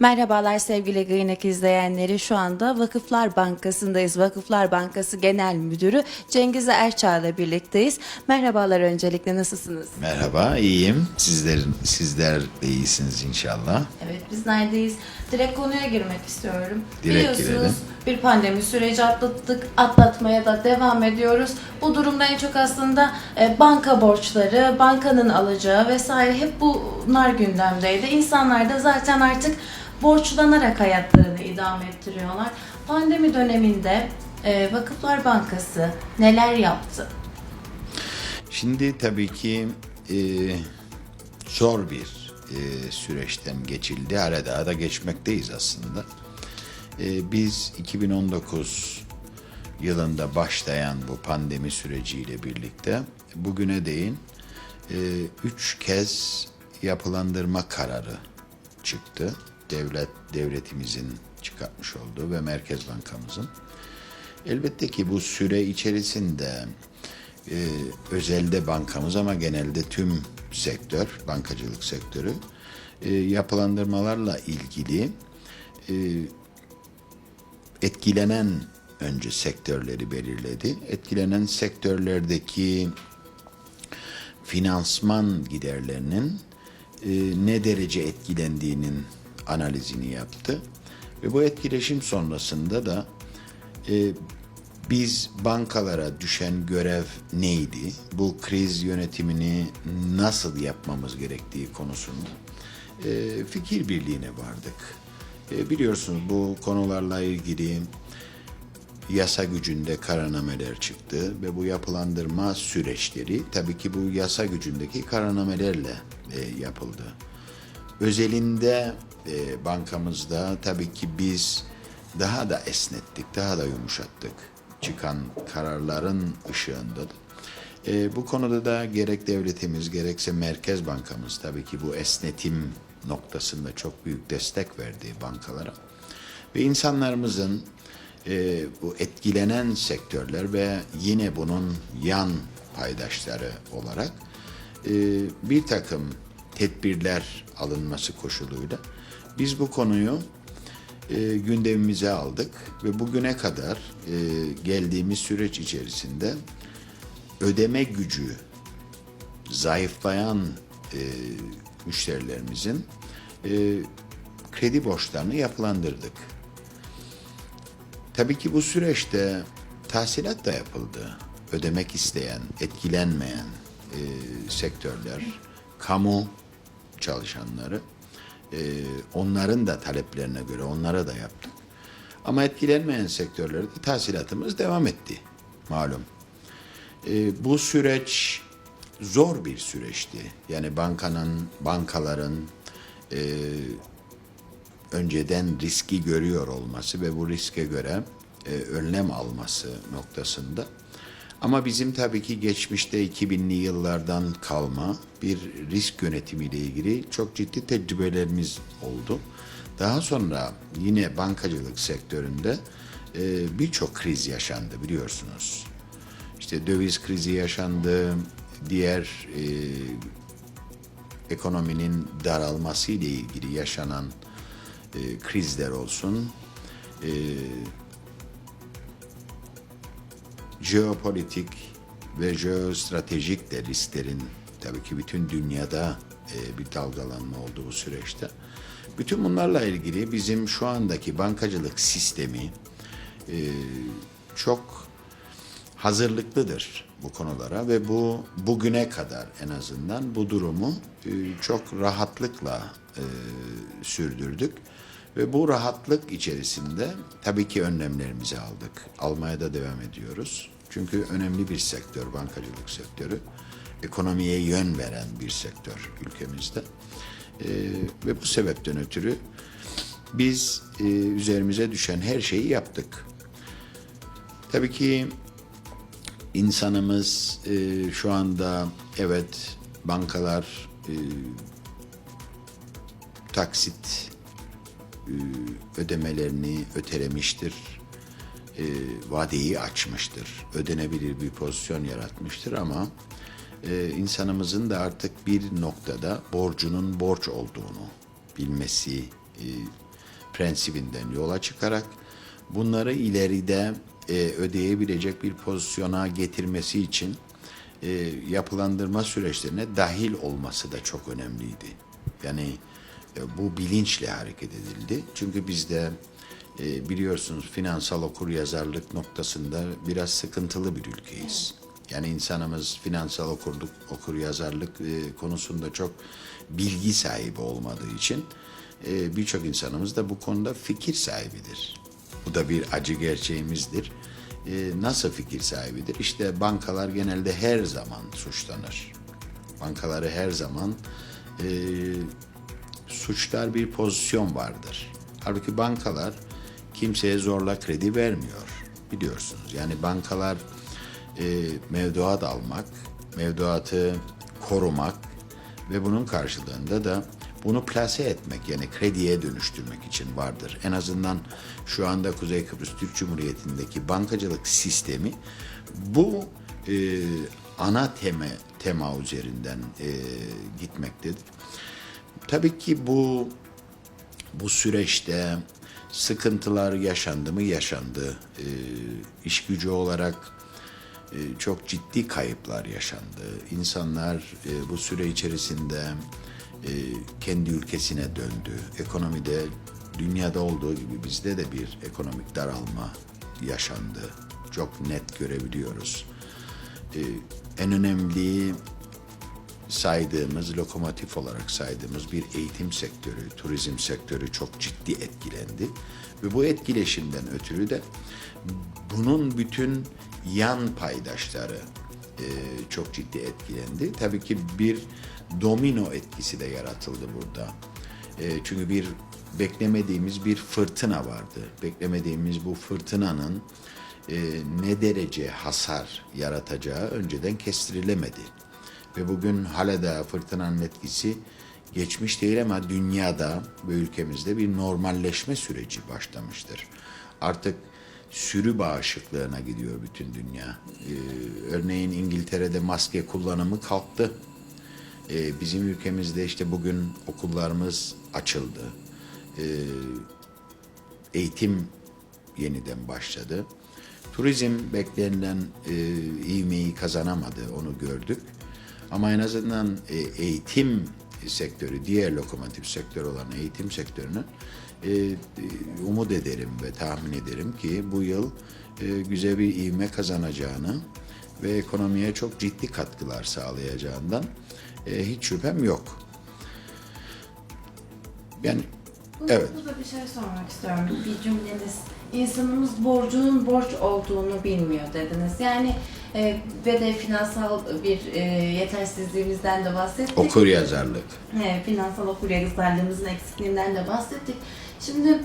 Merhabalar sevgili Gıynek izleyenleri. Şu anda Vakıflar Bankası'ndayız. Vakıflar Bankası Genel Müdürü Cengiz Erçağ'la birlikteyiz. Merhabalar öncelikle nasılsınız? Merhaba, iyiyim. Sizlerin sizler de iyisiniz inşallah. Evet biz neredeyiz? Direkt konuya girmek istiyorum. Direkt Biliyorsunuz girelim. bir pandemi süreci atlattık, atlatmaya da devam ediyoruz. Bu durumda en çok aslında e, banka borçları, bankanın alacağı vesaire hep bunlar gündemdeydi. İnsanlar da zaten artık borçlanarak hayatlarını idame ettiriyorlar. Pandemi döneminde e, Vakıflar Bankası neler yaptı? Şimdi tabii ki e, zor bir e, süreçten geçildi. Hala daha da geçmekteyiz aslında. E, biz 2019 yılında başlayan bu pandemi süreciyle birlikte bugüne değin e, üç kez yapılandırma kararı çıktı. Devlet devletimizin çıkartmış olduğu ve Merkez Bankamızın. Elbette ki bu süre içerisinde e, özelde bankamız ama genelde tüm sektör, bankacılık sektörü e, yapılandırmalarla ilgili e, etkilenen önce sektörleri belirledi. Etkilenen sektörlerdeki finansman giderlerinin e, ne derece etkilendiğinin analizini yaptı. Ve bu etkileşim sonrasında da e, biz bankalara düşen görev neydi? Bu kriz yönetimini nasıl yapmamız gerektiği konusunda e, fikir birliğine vardık. E, biliyorsunuz bu konularla ilgili yasa gücünde kararnameler çıktı ve bu yapılandırma süreçleri tabii ki bu yasa gücündeki kararnamelerle e, yapıldı. Özelinde e, bankamızda tabii ki biz daha da esnettik, daha da yumuşattık çıkan kararların ışığında. da. E, bu konuda da gerek devletimiz gerekse Merkez Bankamız tabii ki bu esnetim noktasında çok büyük destek verdi bankalara. Ve insanlarımızın e, bu etkilenen sektörler ve yine bunun yan paydaşları olarak e, bir takım tedbirler alınması koşuluyla biz bu konuyu e, gündemimize aldık ve bugüne kadar e, geldiğimiz süreç içerisinde ödeme gücü zayıflayan e, müşterilerimizin e, kredi borçlarını yapılandırdık. Tabii ki bu süreçte tahsilat da yapıldı. Ödemek isteyen, etkilenmeyen e, sektörler, kamu çalışanları, e, onların da taleplerine göre onlara da yaptık. Ama etkilenmeyen sektörlerde tahsilatımız devam etti malum. E, bu süreç zor bir süreçti. Yani bankanın, bankaların e, önceden riski görüyor olması ve bu riske göre e, önlem alması noktasında. Ama bizim tabii ki geçmişte 2000'li yıllardan kalma bir risk yönetimiyle ilgili çok ciddi tecrübelerimiz oldu. Daha sonra yine bankacılık sektöründe e, birçok kriz yaşandı biliyorsunuz. İşte döviz krizi yaşandı, diğer e, ekonominin daralması ile ilgili yaşanan e, krizler olsun, e, jeopolitik ve jeostratejik de risklerin tabii ki bütün dünyada e, bir dalgalanma oldu bu süreçte. Bütün bunlarla ilgili bizim şu andaki bankacılık sistemi e, çok hazırlıklıdır bu konulara ve bu bugüne kadar en azından bu durumu e, çok rahatlıkla sürdürdük ve bu rahatlık içerisinde tabii ki önlemlerimizi aldık. Almaya da devam ediyoruz. Çünkü önemli bir sektör bankacılık sektörü. Ekonomiye yön veren bir sektör ülkemizde. E, ve bu sebepten ötürü biz e, üzerimize düşen her şeyi yaptık. Tabii ki insanımız e, şu anda evet bankalar e, taksit ödemelerini ötelemiştir. E, vadeyi açmıştır. Ödenebilir bir pozisyon yaratmıştır ama e, insanımızın da artık bir noktada borcunun borç olduğunu bilmesi, e, prensibinden yola çıkarak bunları ileride e, ödeyebilecek bir pozisyona getirmesi için e, yapılandırma süreçlerine dahil olması da çok önemliydi. Yani e, bu bilinçle hareket edildi. Çünkü bizde e, biliyorsunuz finansal okuryazarlık noktasında biraz sıkıntılı bir ülkeyiz. Yani insanımız finansal okurduk, okuryazarlık e, konusunda çok bilgi sahibi olmadığı için e, birçok insanımız da bu konuda fikir sahibidir. Bu da bir acı gerçeğimizdir. E, nasıl fikir sahibidir? İşte bankalar genelde her zaman suçlanır. Bankaları her zaman e, suçlar bir pozisyon vardır. Halbuki bankalar kimseye zorla kredi vermiyor biliyorsunuz. Yani bankalar e, mevduat almak, mevduatı korumak ve bunun karşılığında da bunu plase etmek yani krediye dönüştürmek için vardır. En azından şu anda Kuzey Kıbrıs Türk Cumhuriyeti'ndeki bankacılık sistemi bu e, ana tema, tema üzerinden e, gitmektedir. Tabii ki bu bu süreçte sıkıntılar yaşandı mı yaşandı. E, iş gücü olarak e, çok ciddi kayıplar yaşandı. İnsanlar e, bu süre içerisinde e, kendi ülkesine döndü. Ekonomide dünyada olduğu gibi bizde de bir ekonomik daralma yaşandı. Çok net görebiliyoruz. E, en önemli saydığımız, lokomotif olarak saydığımız bir eğitim sektörü, turizm sektörü çok ciddi etkilendi. Ve bu etkileşimden ötürü de bunun bütün yan paydaşları e, çok ciddi etkilendi. Tabii ki bir domino etkisi de yaratıldı burada. E, çünkü bir beklemediğimiz bir fırtına vardı. Beklemediğimiz bu fırtınanın e, ne derece hasar yaratacağı önceden kestirilemedi. Ve bugün hala da fırtınanın etkisi geçmiş değil ama dünyada ve ülkemizde bir normalleşme süreci başlamıştır. Artık sürü bağışıklığına gidiyor bütün dünya. Ee, örneğin İngiltere'de maske kullanımı kalktı. Ee, bizim ülkemizde işte bugün okullarımız açıldı. Ee, eğitim yeniden başladı. Turizm beklenilen e, ivmeyi kazanamadı, onu gördük. Ama en azından e, eğitim sektörü, diğer lokomotif sektör olan eğitim sektörünü e, e, umut ederim ve tahmin ederim ki bu yıl e, güzel bir ivme kazanacağını ve ekonomiye çok ciddi katkılar sağlayacağından e, hiç şüphem yok. Yani evet. Burada bir şey sormak istiyorum. Bir cümleniz. İnsanımız borcunun borç olduğunu bilmiyor dediniz. Yani e, ve de finansal bir e, yetersizliğimizden de bahsettik. Okur yazarlık. He, finansal okuryazarlığımızın eksikliğinden de bahsettik. Şimdi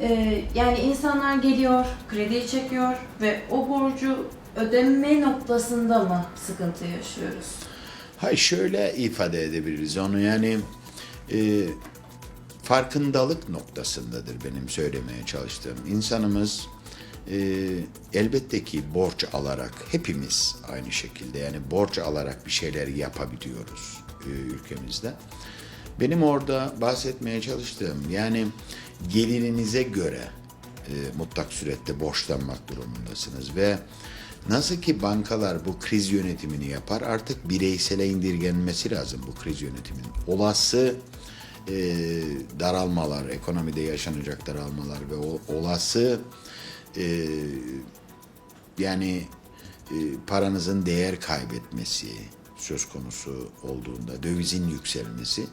e, yani insanlar geliyor, krediyi çekiyor ve o borcu ödeme noktasında mı sıkıntı yaşıyoruz? Hayır şöyle ifade edebiliriz onu yani e, farkındalık noktasındadır benim söylemeye çalıştığım. İnsanımız e, elbette ki borç alarak hepimiz aynı şekilde yani borç alarak bir şeyler yapabiliyoruz e, ülkemizde. Benim orada bahsetmeye çalıştığım yani gelirinize göre e, mutlak surette borçlanmak durumundasınız ve nasıl ki bankalar bu kriz yönetimini yapar artık bireysele indirgenmesi lazım bu kriz yönetiminin. Olası e, daralmalar, ekonomide yaşanacak daralmalar ve o olası e, yani e, paranızın değer kaybetmesi söz konusu olduğunda dövizin yükselmesi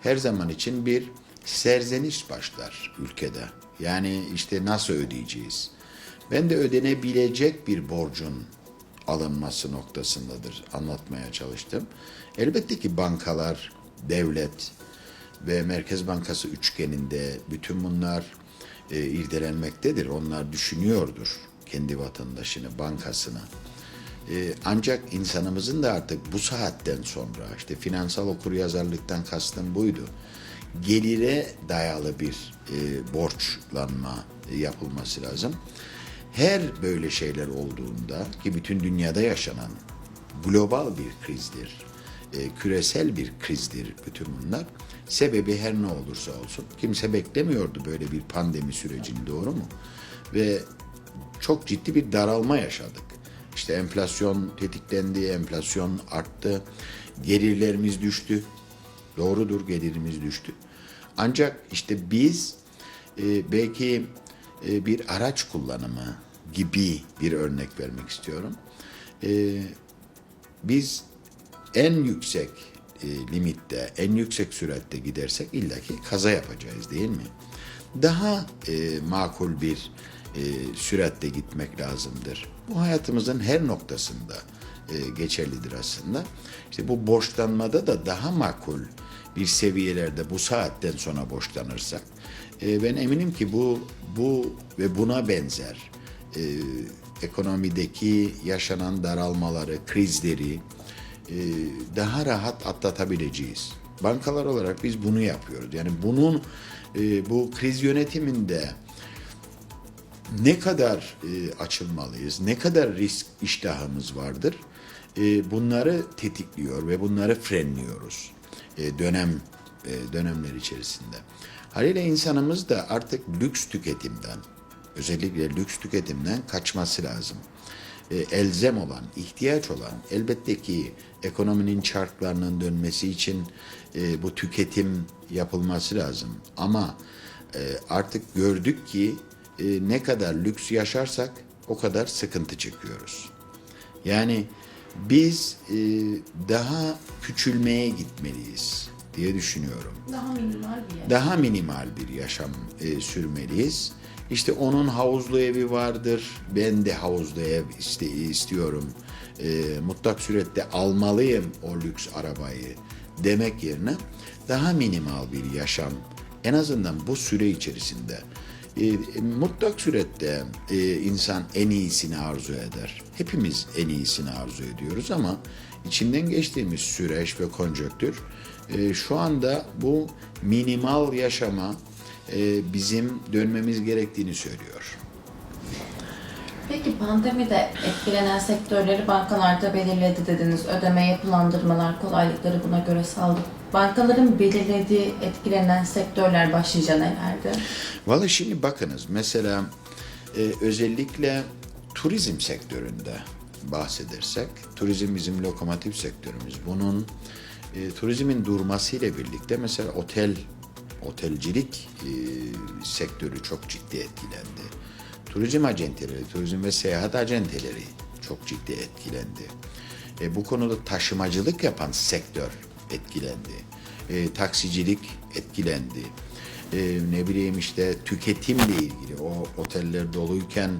her zaman için bir serzeniş başlar ülkede. Yani işte nasıl ödeyeceğiz? Ben de ödenebilecek bir borcun alınması noktasındadır anlatmaya çalıştım. Elbette ki bankalar, devlet ve Merkez Bankası üçgeninde bütün bunlar e, irdelenmektedir. Onlar düşünüyordur kendi vatandaşını, bankasını. E, ancak insanımızın da artık bu saatten sonra işte finansal okuryazarlıktan kastım buydu. Gelire dayalı bir e, borçlanma yapılması lazım. Her böyle şeyler olduğunda ki bütün dünyada yaşanan global bir krizdir. E, küresel bir krizdir bütün bunlar. Sebebi her ne olursa olsun. Kimse beklemiyordu böyle bir pandemi sürecini doğru mu? Ve çok ciddi bir daralma yaşadık. İşte enflasyon tetiklendi, enflasyon arttı, gelirlerimiz düştü. Doğrudur gelirimiz düştü. Ancak işte biz e, belki e, bir araç kullanımı gibi bir örnek vermek istiyorum. E, biz en yüksek e, limitte, en yüksek sürette gidersek illaki kaza yapacağız değil mi? Daha e, makul bir e, süratte gitmek lazımdır. Bu hayatımızın her noktasında e, geçerlidir aslında. İşte bu borçlanmada da daha makul bir seviyelerde bu saatten sonra borçlanırsak e, ben eminim ki bu bu ve buna benzer e, ekonomideki yaşanan daralmaları, krizleri daha rahat atlatabileceğiz. Bankalar olarak biz bunu yapıyoruz. Yani bunun e, bu kriz yönetiminde ne kadar e, açılmalıyız, ne kadar risk iştahımız vardır, e, bunları tetikliyor ve bunları frenliyoruz e, dönem e, dönemler içerisinde. Haliyle insanımız da artık lüks tüketimden, özellikle lüks tüketimden kaçması lazım. E, elzem olan, ihtiyaç olan, elbette ki ekonominin çarklarının dönmesi için e, bu tüketim yapılması lazım. Ama e, artık gördük ki e, ne kadar lüks yaşarsak o kadar sıkıntı çekiyoruz. Yani biz e, daha küçülmeye gitmeliyiz diye düşünüyorum Daha minimal bir yer. daha minimal bir yaşam e, sürmeliyiz. İşte onun havuzlu evi vardır. Ben de havuzlu ev iste, istiyorum. E, mutlak surette almalıyım o lüks arabayı demek yerine daha minimal bir yaşam en azından bu süre içerisinde e, mutlak surette e, insan en iyisini arzu eder. Hepimiz en iyisini arzu ediyoruz ama içinden geçtiğimiz süreç ve konjöktür e, şu anda bu minimal yaşama e, bizim dönmemiz gerektiğini söylüyor. Peki pandemide etkilenen sektörleri bankalarda belirledi dediniz. Ödeme, yapılandırmalar, kolaylıkları buna göre sağladı. Bankaların belirlediği etkilenen sektörler başlıca nelerdi? Vallahi şimdi bakınız mesela e, özellikle turizm sektöründe bahsedersek, turizm bizim lokomotif sektörümüz. Bunun e, turizmin durmasıyla birlikte mesela otel, otelcilik e, sektörü çok ciddi etkilendi. Turizm acenteleri, turizm ve seyahat acenteleri çok ciddi etkilendi. E, bu konuda taşımacılık yapan sektör etkilendi. E, taksicilik etkilendi. E, ne bileyim işte tüketimle ilgili o oteller doluyken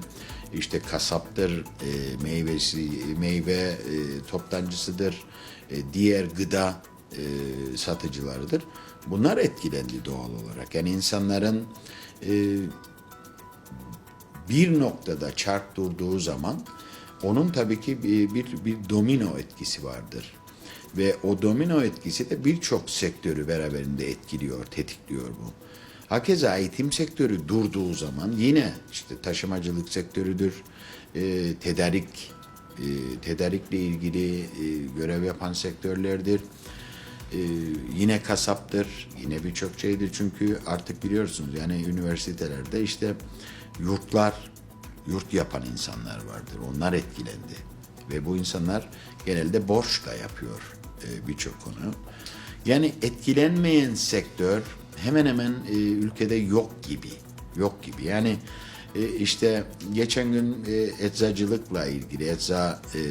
işte kasaptır, e, meyvesi, meyve e, toptancısıdır, e, diğer gıda e, satıcılarıdır. Bunlar etkilendi doğal olarak. Yani insanların e, bir noktada çark durduğu zaman onun tabii ki bir, bir, bir domino etkisi vardır. Ve o domino etkisi de birçok sektörü beraberinde etkiliyor, tetikliyor bu. Hakeza eğitim sektörü durduğu zaman yine işte taşımacılık sektörüdür, e, tedarik, e, tedarikle ilgili e, görev yapan sektörlerdir. E, yine kasaptır, yine birçok şeydir çünkü artık biliyorsunuz yani üniversitelerde işte yurtlar, yurt yapan insanlar vardır. Onlar etkilendi. Ve bu insanlar genelde borçla yapıyor e, birçok konu. Yani etkilenmeyen sektör hemen hemen e, ülkede yok gibi. Yok gibi. Yani e, işte geçen gün e, eczacılıkla ilgili ecza e,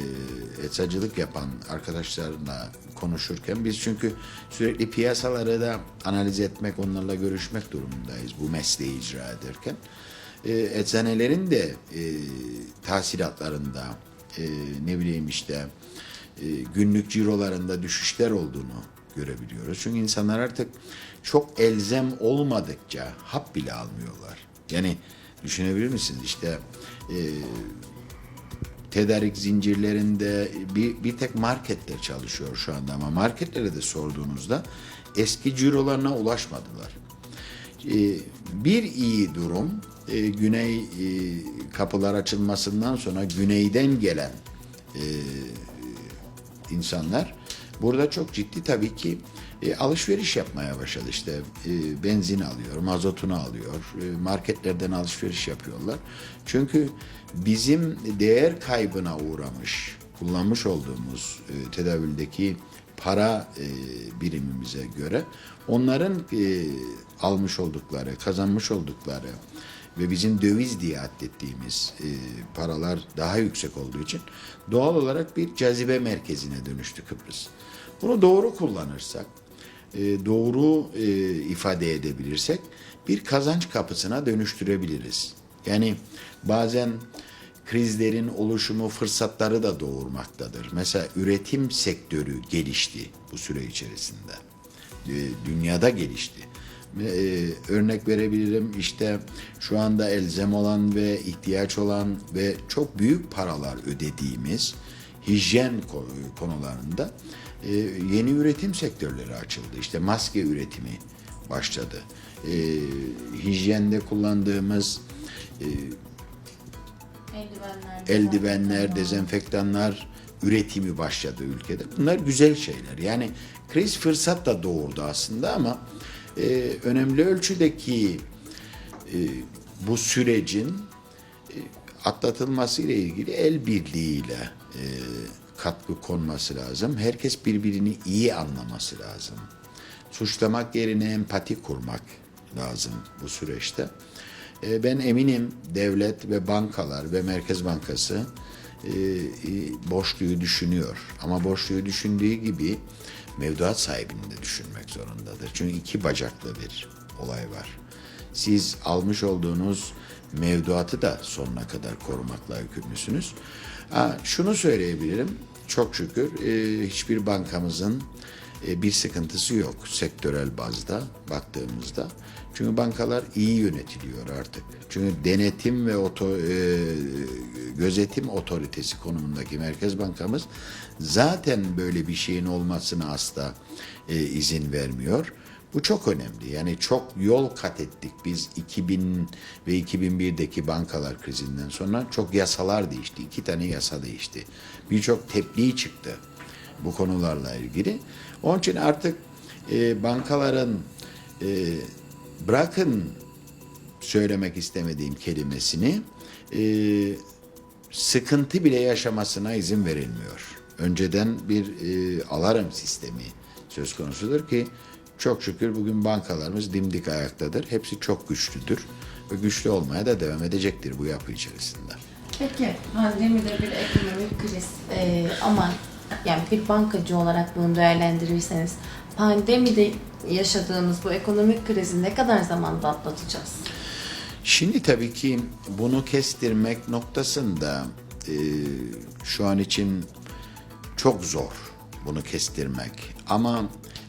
eczacılık yapan arkadaşlarla konuşurken biz çünkü sürekli piyasaları da analiz etmek, onlarla görüşmek durumundayız bu mesleği icra ederken. E, eczanelerin de e, tahsilatlarında e, ne bileyim işte e, günlük cirolarında düşüşler olduğunu görebiliyoruz. Çünkü insanlar artık çok elzem olmadıkça hap bile almıyorlar. Yani düşünebilir misiniz işte e, tedarik zincirlerinde bir, bir tek marketler çalışıyor şu anda ama marketlere de sorduğunuzda eski cirolarına ulaşmadılar. E, bir iyi durum e, güney e, kapılar açılmasından sonra güneyden gelen e, insanlar Burada çok ciddi tabii ki e, alışveriş yapmaya başladı. İşte e, benzin alıyor, mazotunu alıyor, e, marketlerden alışveriş yapıyorlar. Çünkü bizim değer kaybına uğramış, kullanmış olduğumuz e, tedavüldeki para e, birimimize göre onların e, almış oldukları, kazanmış oldukları ve bizim döviz diye adettiğimiz e, paralar daha yüksek olduğu için doğal olarak bir cazibe merkezine dönüştü Kıbrıs. Bunu doğru kullanırsak, e, doğru e, ifade edebilirsek bir kazanç kapısına dönüştürebiliriz. Yani bazen krizlerin oluşumu fırsatları da doğurmaktadır. Mesela üretim sektörü gelişti bu süre içerisinde. E, Dünyada gelişti. Örnek verebilirim işte şu anda elzem olan ve ihtiyaç olan ve çok büyük paralar ödediğimiz hijyen ko- konularında e, yeni üretim sektörleri açıldı. İşte maske üretimi başladı. E, hijyende kullandığımız e, Eldivenler, eldivenler, dezenfektanlar üretimi başladı ülkede. Bunlar güzel şeyler. Yani kriz fırsat da doğurdu aslında ama e, önemli ölçüdeki e, bu sürecin e, atlatılması ile ilgili el birliğiyle e, katkı konması lazım. Herkes birbirini iyi anlaması lazım. Suçlamak yerine empati kurmak lazım bu süreçte. E, Ben eminim devlet ve bankalar ve Merkez Bankası e, e, borçluyu düşünüyor. Ama borçluyu düşündüğü gibi mevduat sahibini de düşünmek zorundadır. Çünkü iki bacaklı bir olay var. Siz almış olduğunuz mevduatı da sonuna kadar korumakla yükümlüsünüz. Ha, şunu söyleyebilirim. Çok şükür e, hiçbir bankamızın e, bir sıkıntısı yok sektörel bazda baktığımızda. Çünkü bankalar iyi yönetiliyor artık. Çünkü denetim ve oto, e, gözetim otoritesi konumundaki Merkez Bankamız zaten böyle bir şeyin olmasına asla e, izin vermiyor. Bu çok önemli. Yani çok yol kat ettik biz 2000 ve 2001'deki bankalar krizinden sonra çok yasalar değişti. İki tane yasa değişti. Birçok tebliğ çıktı bu konularla ilgili. Onun için artık e, bankaların e, bırakın söylemek istemediğim kelimesini e, sıkıntı bile yaşamasına izin verilmiyor. Önceden bir e, alarm sistemi söz konusudur ki çok şükür bugün bankalarımız dimdik ayaktadır. Hepsi çok güçlüdür ve güçlü olmaya da devam edecektir bu yapı içerisinde. Peki pandemide bir ekonomik kriz e, ama yani bir bankacı olarak bunu değerlendirirseniz pandemide yaşadığımız bu ekonomik krizi ne kadar zamanda atlatacağız? Şimdi tabii ki bunu kestirmek noktasında e, şu an için çok zor bunu kestirmek. Ama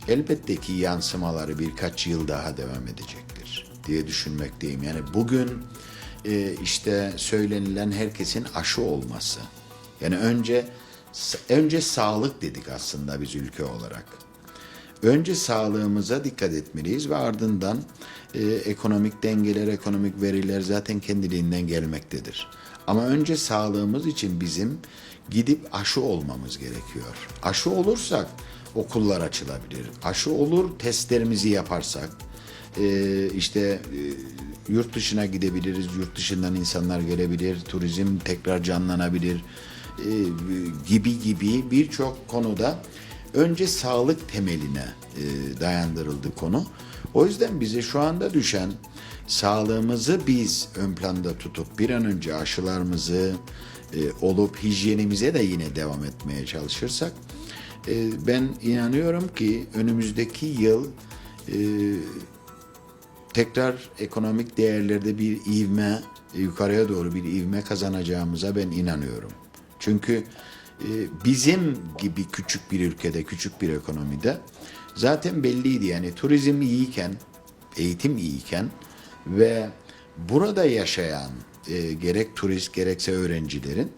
elbette ki yansımaları birkaç yıl daha devam edecektir diye düşünmekteyim. Yani bugün e, işte söylenilen herkesin aşı olması. Yani önce önce sağlık dedik aslında biz ülke olarak. Önce sağlığımıza dikkat etmeliyiz ve ardından e, ekonomik dengeler, ekonomik veriler zaten kendiliğinden gelmektedir. Ama önce sağlığımız için bizim gidip aşı olmamız gerekiyor. Aşı olursak okullar açılabilir. Aşı olur testlerimizi yaparsak e, işte e, yurt dışına gidebiliriz. Yurt dışından insanlar gelebilir. Turizm tekrar canlanabilir e, gibi gibi birçok konuda önce sağlık temeline e, dayandırıldı konu. O yüzden bize şu anda düşen sağlığımızı biz ön planda tutup bir an önce aşılarımızı e, olup hijyenimize de yine devam etmeye çalışırsak e, ben inanıyorum ki önümüzdeki yıl e, tekrar ekonomik değerlerde bir ivme e, yukarıya doğru bir ivme kazanacağımıza ben inanıyorum. Çünkü bizim gibi küçük bir ülkede, küçük bir ekonomide zaten belliydi. Yani turizm iyiyken, eğitim iyiyken ve burada yaşayan gerek turist gerekse öğrencilerin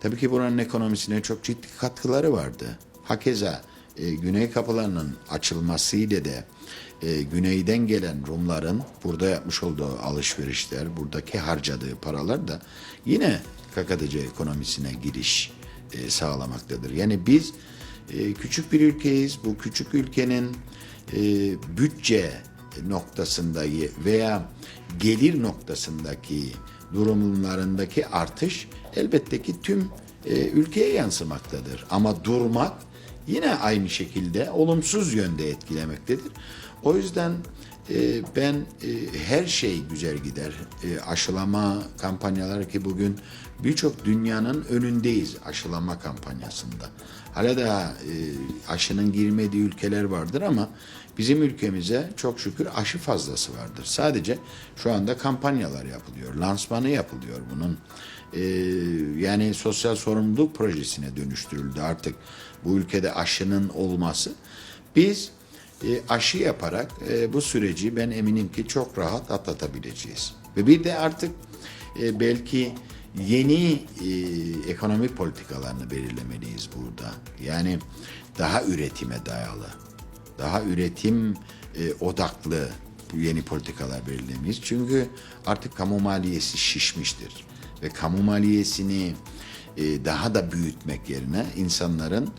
tabii ki buranın ekonomisine çok ciddi katkıları vardı. Hakeza e, güney kapılarının açılmasıyla da e, güneyden gelen Rumların burada yapmış olduğu alışverişler, buradaki harcadığı paralar da yine KKTC ekonomisine giriş e, sağlamaktadır. Yani biz e, küçük bir ülkeyiz. Bu küçük ülkenin e, bütçe noktasındaki veya gelir noktasındaki durumlarındaki artış elbette ki tüm e, ülkeye yansımaktadır. Ama durmak yine aynı şekilde olumsuz yönde etkilemektedir. O yüzden e, ben e, her şey güzel gider. E, aşılama kampanyaları ki bugün birçok dünyanın önündeyiz aşılama kampanyasında. Hala daha e, aşının girmediği ülkeler vardır ama bizim ülkemize çok şükür aşı fazlası vardır. Sadece şu anda kampanyalar yapılıyor, lansmanı yapılıyor bunun. E, yani sosyal sorumluluk projesine dönüştürüldü artık bu ülkede aşının olması. Biz e, aşı yaparak e, bu süreci ben eminim ki çok rahat atlatabileceğiz. Ve bir de artık e, belki yeni e, ekonomi politikalarını belirlemeliyiz burada. Yani daha üretime dayalı, daha üretim e, odaklı yeni politikalar belirlemeliyiz. Çünkü artık kamu maliyesi şişmiştir ve kamu maliyesini e, daha da büyütmek yerine insanların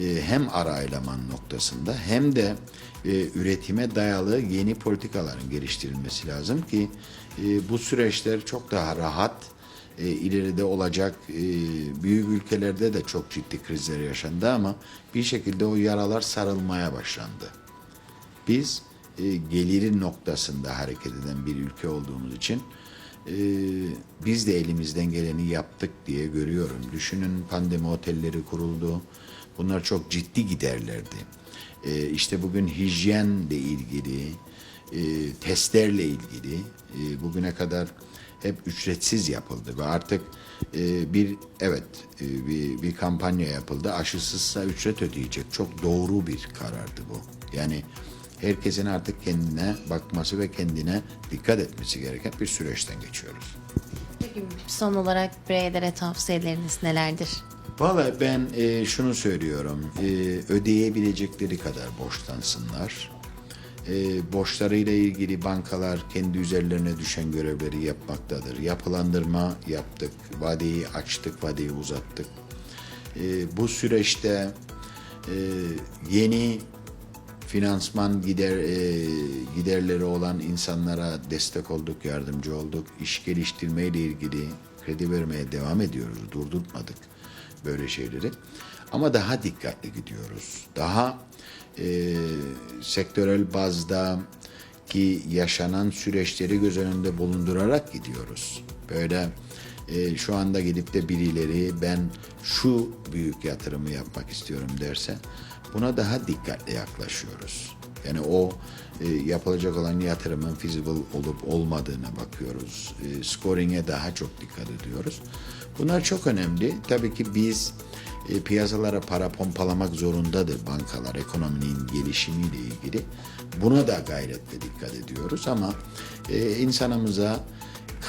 e, hem ara noktasında hem de e, üretime dayalı yeni politikaların geliştirilmesi lazım ki bu süreçler çok daha rahat ileride olacak büyük ülkelerde de çok ciddi krizler yaşandı ama bir şekilde o yaralar sarılmaya başlandı. Biz gelirin noktasında hareket eden bir ülke olduğumuz için e, biz de elimizden geleni yaptık diye görüyorum. Düşünün pandemi otelleri kuruldu. Bunlar çok ciddi giderlerdi. E, işte bugün hijyenle ilgili, e, testlerle ilgili e, bugüne kadar hep ücretsiz yapıldı ve artık e, bir evet e, bir, bir kampanya yapıldı. Aşısızsa ücret ödeyecek. Çok doğru bir karardı bu. Yani herkesin artık kendine bakması ve kendine dikkat etmesi gereken bir süreçten geçiyoruz. Peki son olarak bireylere tavsiyeleriniz nelerdir? Valla ben e, şunu söylüyorum. E, ödeyebilecekleri kadar borçlansınlar. E, borçlarıyla ilgili bankalar kendi üzerlerine düşen görevleri yapmaktadır. Yapılandırma yaptık, vadeyi açtık, vadeyi uzattık. E, bu süreçte e, yeni finansman gider e, giderleri olan insanlara destek olduk, yardımcı olduk. İş geliştirme ile ilgili kredi vermeye devam ediyoruz, durdurtmadık böyle şeyleri. Ama daha dikkatli gidiyoruz. Daha e, sektörel bazda ki yaşanan süreçleri göz önünde bulundurarak gidiyoruz. Böyle e, şu anda gidip de birileri ben şu büyük yatırımı yapmak istiyorum derse buna daha dikkatli yaklaşıyoruz. Yani o e, yapılacak olan yatırımın feasible olup olmadığına bakıyoruz. E, scoring'e daha çok dikkat ediyoruz. Bunlar çok önemli. Tabii ki biz e, piyasalara para pompalamak zorundadır bankalar ekonominin gelişimiyle ilgili. Buna da gayretle dikkat ediyoruz ama e, insanımıza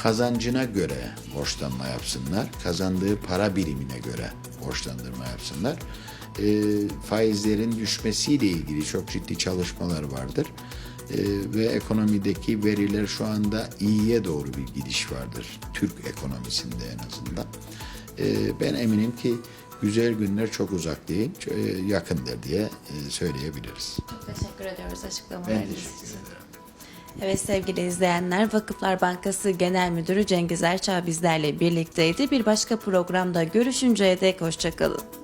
kazancına göre borçlanma yapsınlar. Kazandığı para birimine göre borçlandırma yapsınlar. E, faizlerin düşmesiyle ilgili çok ciddi çalışmalar vardır. E, ve ekonomideki veriler şu anda iyiye doğru bir gidiş vardır. Türk ekonomisinde en azından. E, ben eminim ki güzel günler çok uzak değil, e, yakındır diye e, söyleyebiliriz. Çok teşekkür ediyoruz açıklamalarınız için. Evet sevgili izleyenler Vakıflar Bankası Genel Müdürü Cengiz Erçağ bizlerle birlikteydi. Bir başka programda görüşünceye dek hoşçakalın.